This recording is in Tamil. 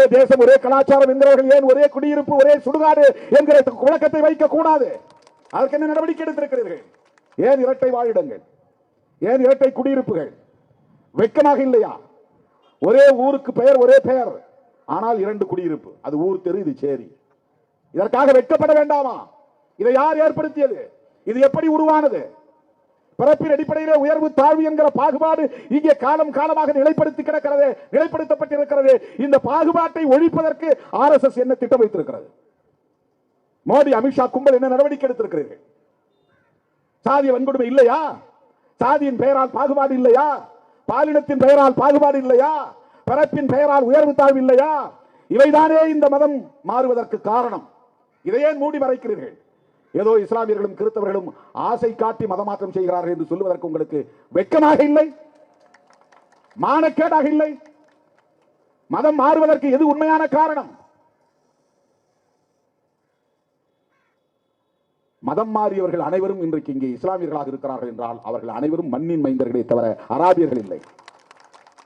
ஒரே தேசம் ஒரே கலாச்சாரம் என்கிறவர்கள் ஏன் ஒரே குடியிருப்பு ஒரே சுடுகாடு என்கிற குழக்கத்தை வைக்க கூடாது அதற்கு என்ன நடவடிக்கை எடுத்திருக்கிறீர்கள்? ஏன் இரட்டை வாழிடங்கள்? ஏன் இரட்டை குடியிருப்புகள்? வெக்கமாக இல்லையா? ஒரே ஊருக்கு பெயர் ஒரே பெயர். ஆனால் இரண்டு குடியிருப்பு. அது ஊர் தெரு இது சேரி. இதற்காக வெட்கப்பட வேண்டாமா? இதை யார் ஏற்படுத்தியது? இது எப்படி உருவானது? பிறப்பின் அடிப்படையிலே உயர்வு தாழ்வு என்கிற பாகுபாடு இங்கே காலம் காலமாக நிலைப்படுத்தி கிடக்கிறது நிலைப்படுத்தப்பட்டிருக்கிறது. இந்த பாகுபாட்டை ஒழிப்பதற்கு ஆர் எஸ் எஸ் என்ன திட்டம் வைத்திருக்கிறது? மோடி அமித்ஷா கும்பல் என்ன நடவடிக்கை எடுத்திருக்கிறீர்கள்? சாதிய வன்கொடுமை இல்லையா? சாதியின் பெயரால் பாகுபாடு இல்லையா? பாலினத்தின் பெயரால் பாகுபாடு இல்லையா? பிறப்பின் பெயரால் உயர்வு தாழ்வு இல்லையா? இவைதானே இந்த மதம் மாறுவதற்கு காரணம். இதையே மூடி மறைக்கிறீர்கள்? ஏதோ இஸ்லாமியர்களும் கிறிஸ்தவர்களும் ஆசை காட்டி மதமாற்றம் செய்கிறார்கள் என்று சொல்லுவதற்கு உங்களுக்கு வெட்கமாக இல்லை? மானக்கேடாக இல்லை? மதம் மாறுவதற்கு எது உண்மையான காரணம்? மதம் மாறியவர்கள் அனைவரும் இன்றைக்கு இங்கே இஸ்லாமியர்களாக இருக்கிறார்கள் என்றால் அவர்கள் அனைவரும் மண்ணின் மைந்தர்களே தவிர அராபியர்கள் இல்லை.